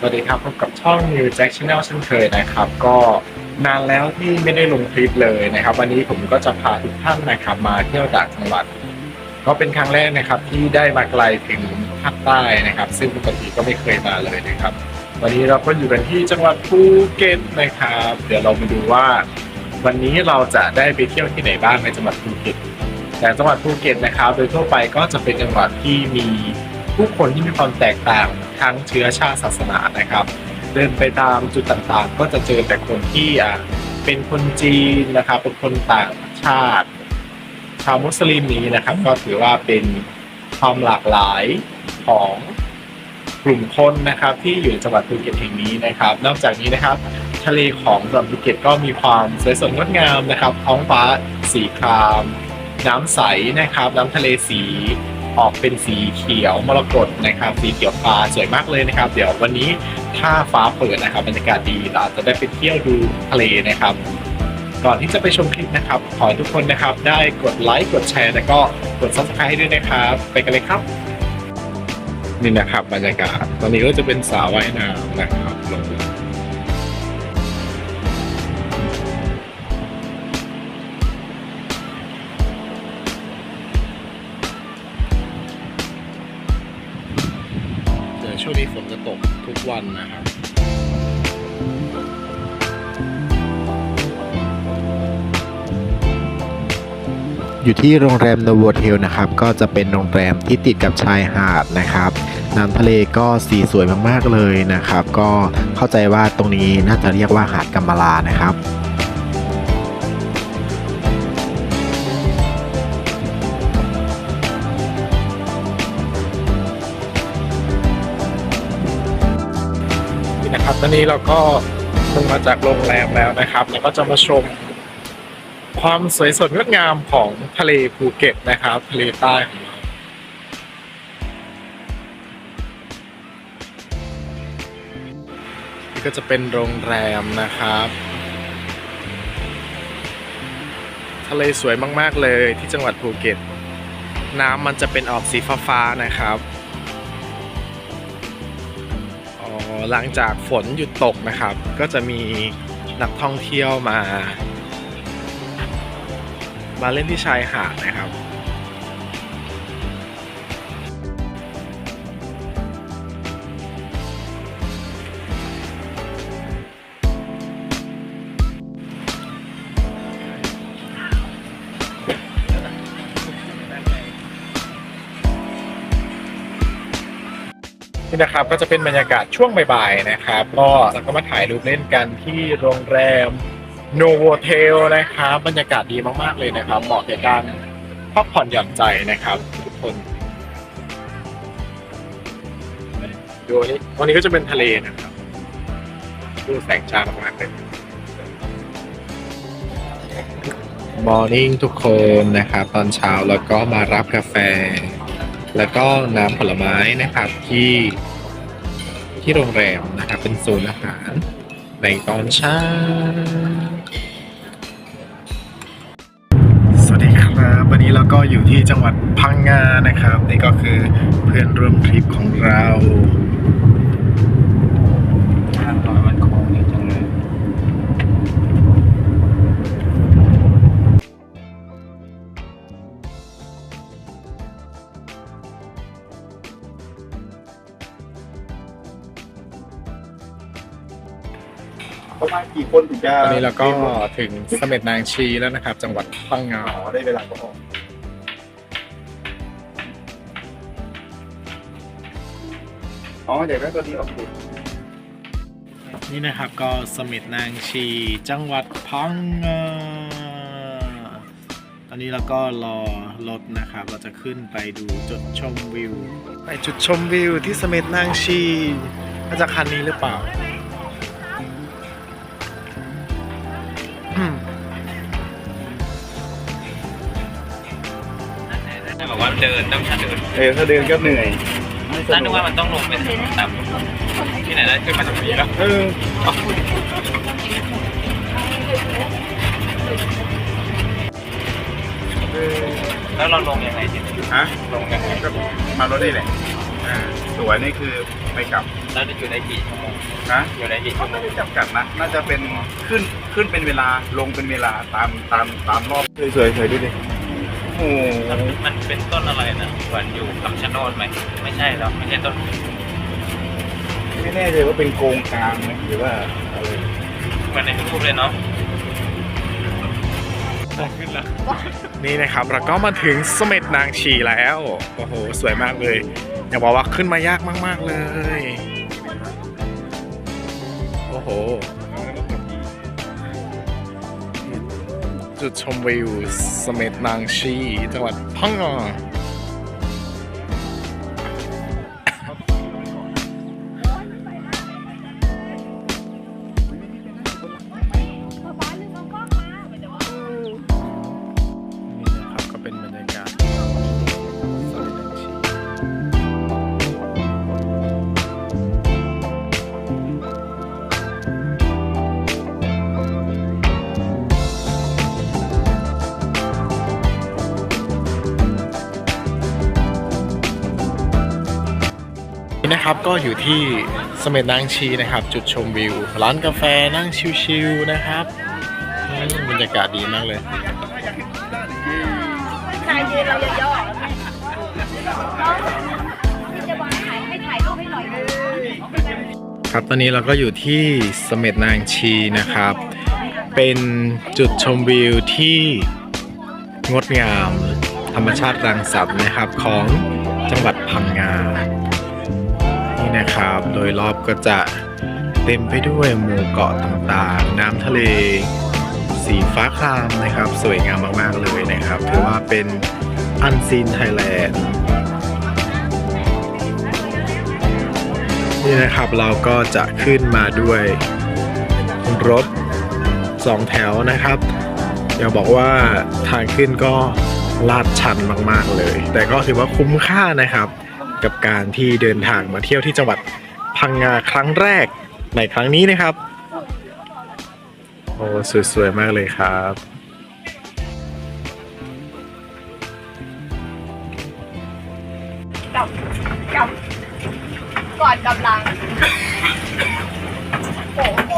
สวัสดีครับพบกับช่อง New Jack Channel เช่นเคยนะครับ ก็นานแล้วที่ไม่ได้ลงคลิปเลยนะครับ วันนี้ผมก็จะพาทุกท่านนะครับ มาเที่ยวต่างจังหวัด ก็เป็นครั้งแรกนะครับที่ได้มาไกลถึงภาคใต้นะครับ ซึ่งปกติก็ไม่เคยมาเลยนะครับ วันนี้เราก็อยู่กันที่จังหวัดภูเก็ตนะครับ เดี๋ยวเรามาดูว่า วันนี้เราจะได้ไปเที่ยวที่ไหนบ้างในจังหวัดภูเก็ตแต่จังหวัดภูเก็ตนะครับ โดยทั่วไปก็จะเป็นจังหวัดที่มีผู้คนที่มีความแตกต่าง ทั้งเชื้อชาติศาสนานะครับ เดินไปตามจุดต่างๆ ก็จะเจอแต่คนที่เป็นคนจีนนะครับเป็นคนต่างชาติ ชาวมุสลิมนี้นะครับ ก็ถือว่าเป็นความหลากหลายของกลุ่มคนนะครับ ที่อยู่จังหวัดภูเก็ตแห่งนี้นะครับ นอกจากนี้นะครับ ทะเลของจังหวัดภูเก็ตก็มีความสวยสดงดงามนะครับ ท้องฟ้าสีคราม น้ำใสนะครับ น้ำทะเลสี ออกเป็นสีเขียวมรกตนะครับ สีเขียวฟ้าสวยมากเลยนะครับ เดี๋ยววันนี้ถ้าฟ้าเปิดนะครับบรรยากาศดีเราจะได้ไปเที่ยวดูทะเลนะครับ ก่อนที่จะไปชมคลิปนะครับ ขอให้ทุกคนนะครับได้กดไลค์กดแชร์ แล้วก็กด subscribe ให้ด้วยนะครับ ไปกันเลยครับ นี่นะครับบรรยากาศ ตอนนี้ก็จะเป็นสระว่ายน้ำนะครับลง ช่วงนี้ฝนจะตกทุกวันนะครับอยู่ที่โรงแรมโนโวเทลนะครับ ก็จะเป็นโรงแรมที่ติดกับชายหาดนะครับน้ำทะเลก็สีสวยมากๆเลยนะครับ ก็เข้าใจว่าตรงนี้น่าจะเรียกว่าหาดกัมมาลานะครับ ตอนนี้เราก็ลงมาจากโรงแรมแล้วนะครับ แล้วก็จะมาชม ความสวยสดงดงามของทะเลภูเก็ตนะครับ ทะเลใต้ของเรานี่ก็จะเป็นโรงแรมนะครับ ทะเลสวยมาก ๆ เลยที่จังหวัดภูเก็ต น้ำมันจะเป็นออกสีฟ้าๆนะครับ หลังจากฝนหยุดตกนะครับ ก็จะมีนักท่องเที่ยวมา มาเล่นที่ชายหาดนะครับ นี่นะครับก็จะเป็นบรรยากาศช่วงบ่ายๆนะครับ ก็เราก็มาถ่ายรูปเล่นกันที่โรงแรมโนโวเทลนะครับ บรรยากาศดีมากๆเลยนะครับ เหมาะแก่การพักผ่อนหย่อนใจนะครับ ทุกคนดูวันนี้วันนี้ก็จะเป็นทะเลนะครับดูแสงจ้ามากๆเลยมอร์นิ่งทุกคนนะครับ ตอนเช้าแล้วก็มารับกาแฟ แล้วก็น้ำผลไม้นะครับที่ที่โรงแรมนะครับเป็นโซนอาหารในตอนเช้า สวัสดีครับ วันนี้เราก็อยู่ที่จังหวัดพังงานะครับ นี่ก็คือเพื่อนร่วมทริปของเรา คนถึงจะตอนนี้เราก็ถึงเสม็ดนางชีแล้วนะครับ จังหวัดพังงาอ๋อได้เวลาก็ออกอ๋อเดี๋ยวแม่ตัวนี้ออกดูนี่นะครับก็เสม็ดนางชี จังหวัดพังงาตอนนี้เราก็รอรถนะครับ เราจะขึ้นไปดูจุดชมวิว ไปจุดชมวิวที่เสม็ดนางชีน่าจะคันนี้หรือเปล่า อืมบอกว่าเดินต้องถ้าเดินเออถ้าเดินก็เหนื่อยถ้านึกว่ามันต้องลงเป็นต่ำที่ไหนได้ขึ้นมาตรงนี้แล้วเออแล้วเราลงยังไงทีนี้ฮะลงยังไงก็มารถนี่แหละอ่า สวยนี่คือไปกลับแล้วจะอยู่ได้กี่ชั่วโมงนะอยู่ได้กี่ก็ชั่วโมไม่งได้จำกัดนะ น่าจะเป็นขึ้นขึ้นเป็นเวลาลงเป็นเวลาตามตามตามรอบสวยๆสวยดูดิโอ้โหมันมันเป็นต้นอะไรนะเหมือนอยู่คำชะโนดไหมไม่ใช่หรอกไม่ใช่ต้นไม่แน่ใจว่าเป็นโกงกลางไหมหรือว่าอะไรเหมือนในรูปเลยเนาะ ขึ้นแล้วนี่นะครับเราก็มาถึงเสม็ดนางชีแล้ว โอ้โห สวยมากเลยอย่าบอกว่าขึ้นมายากมาก ๆ เลย โอ้โห จุดชมวิวเสม็ดนางชีจังหวัดพังงา นี่นะครับก็อยู่ที่เสม็ดนางชีนะครับ จุดชมวิว ร้านกาแฟนั่งชิลๆนะครับอืมบรรยากาศดีมากเลยชายยืนเราย่อๆพี่จะบอกให้ถ่ายให้ถ่ายรูปให้หน่อยนึงครับตอนนี้เราก็อยู่ที่เสม็ดนางชีนะครับ เป็นจุดชมวิวที่งดงาม ธรรมชาติรังสรรค์นะครับของจังหวัดพังงา นี่นะครับ โดยรอบก็จะเต็มไปด้วยหมู่เกาะต่างๆ น้ำทะเล สีฟ้าครามนะครับ สวยงามมากๆเลยนะครับถือว่าเป็นอันซีนไทยแลนด์นี่นะครับเราก็จะขึ้นมาด้วยรถสองแถวนะครับอยากบอกว่าทางขึ้นก็ลาดชันมากๆเลย แต่ก็ถือว่าคุ้มค่านะครับ กับการที่เดินทางมาเที่ยวที่จังหวัดพังงาครั้งแรกในครั้งนี้นะครับ โอ้สวยๆมากเลยครับกับกับก่อนกำลังโอ้โห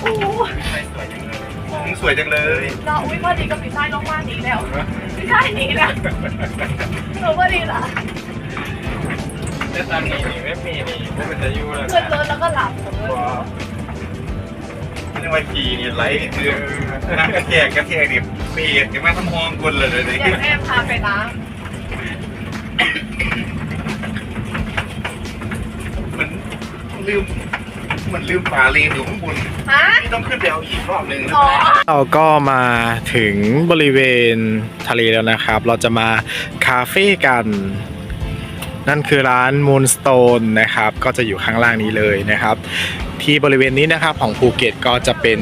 โอ้โหมึงสวยจังเลยเราอุ้ยพอดีกับพี่ชายลงมาหนีแล้วพี่ชายหนีแล้วหนูพอดีเหรอ แต่ตอนนี้นี่ไม่มีนี่พวกมันจะอยู่แล้วขึ้นรถแล้วก็หลับนี่ว่าขี่นี่ไลท์คือนั่งกระแทกกระแทกดิเปียกยังไม่ต้องมองคนเลยเลยอยากแม่พาไปนะเหมือนลืมเหมือนลืมปลาเลนอยู่ข้างบนฮะนี่ต้องขึ้นไปเอาอีกรอบหนึ่งนะอ๋อเราก็มาถึงบริเวณทะเลแล้วนะครับ เราจะมาคาเฟ่กัน นั่นคือร้าน Moonstone นะครับก็จะอยู่ข้างล่างนี้เลยนะครับ ที่บริเวณนี้นะครับของภูเก็ตก็จะเป็น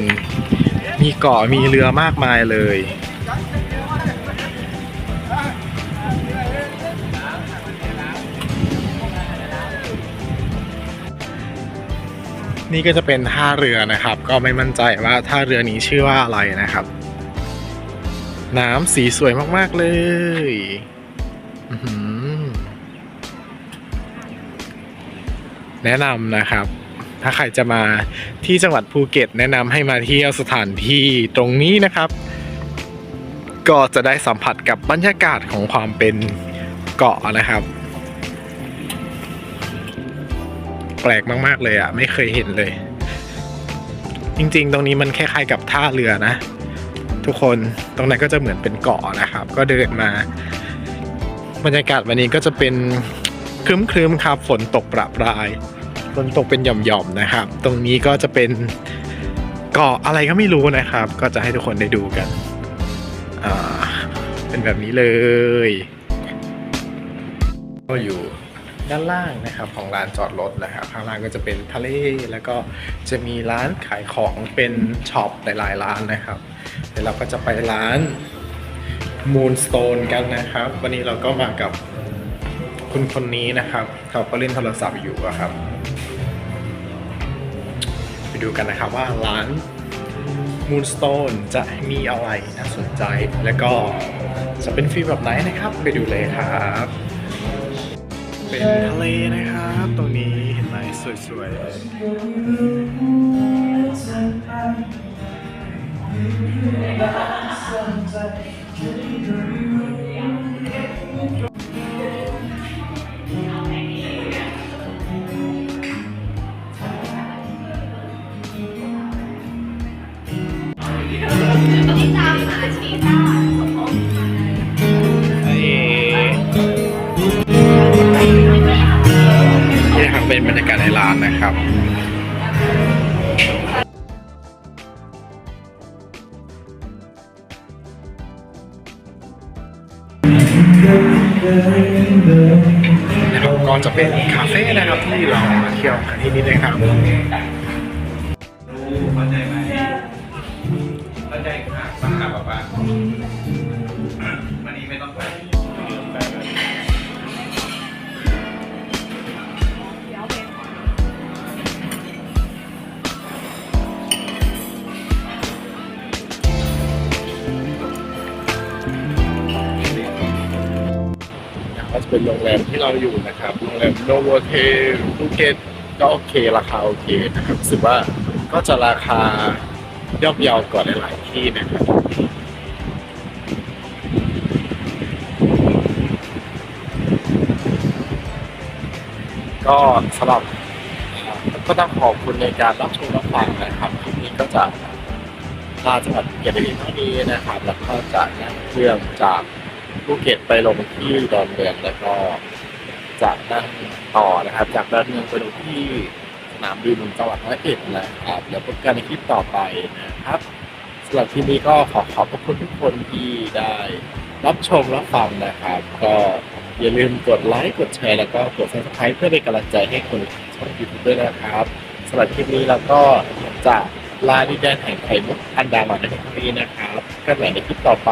มีเกาะมีเรือมากมายเลยนี่ก็จะเป็นท่าเรือนะครับ ก็ไม่มั่นใจว่าท่าเรือนี้ชื่อว่าอะไรนะครับ น้ำสีสวยมาก ๆ เลย อือ แนะนำนะครับ ถ้าใครจะมาที่จังหวัดภูเก็ต แนะนำให้มาเที่ยวสถานที่ตรงนี้นะครับ ก็จะได้สัมผัสกับบรรยากาศของความเป็นเกาะนะครับ แปลกมากๆเลยอะ ไม่เคยเห็นเลย จริงๆ ตรงนี้มันคล้ายๆกับท่าเรือนะ ทุกคนตรงนั้นก็จะเหมือนเป็นเกาะนะครับ ก็เดินมาบรรยากาศวันนี้ก็จะเป็นครึ้มๆครับ ฝนตกประปราย ฝนตกเป็นหย่อมๆนะครับ ตรงนี้ก็จะเป็นเกาะอะไรก็ไม่รู้นะครับ ก็จะให้ทุกคนได้ดูกันอ่าเป็นแบบนี้เลย ก็อยู่ด้านล่างนะครับของลานจอดรถนะครับข้างล่างก็จะเป็นทะเลแล้วก็จะมีร้านขายของเป็นช็อปหลายๆร้านนะครับเดี๋ยวเราก็จะไปร้าน Moonstone กันนะครับ วันนี้เราก็มากับคุณคนนี้นะครับ เขาก็เล่นโทรศัพท์อยู่ครับ ดูกันนะครับว่าร้าน Moonstone จะมีอะไรน่าสนใจ และก็จะเป็นฟีลแบบไหนนะครับ ไปดูเลยครับ เป็นทะเลนะครับ ตรงนี้เห็นไหมสวยๆเลย นะครับก็จะเป็นคาเฟ่นะครับที่เรามาเที่ยวกันที่นี่นะครับ เป็นโรงแรมที่เราอยู่นะครับ โรงแรมโนโวเทลภูเก็ตก็โอเคราคาโอเคนะครับรู้สึกว่าก็จะราคาย่อมเยาวกว่าหลายๆที่นะครับก็สำหรับก็ต้องขอบคุณในการรับชมรับฟังนะครับคลิปนี้ก็จะลาจังหวัดภูเก็ตในเท่านี้นะครับ แล้วก็จะนั่งเครื่องจาก ภูเก็ตไปลงที่ดอนเมืองแล้วก็จากนั่งต่อนะครับ จากดอนเมืองไปลงที่สนามบินจังหวัดร้อยเอ็ดนะครับแล้วพบกันในคลิปต่อไปนะครับสำหรับที่นี้ก็ขอขอบพระคุณทุกคนที่ได้รับชมรับฟังนะครับ ก็อย่าลืมกดไลค์กดแชร์แล้วก็กด subscribe เพื่อเป็นกำลังใจให้คนช่องยูทูบด้วยนะครับสำหรับคลิปนี้เราก็จะลาดินแดนแห่งไข่มุกอันดามันในคลิปนี้นะครับกันใหม่ในคลิปต่อไป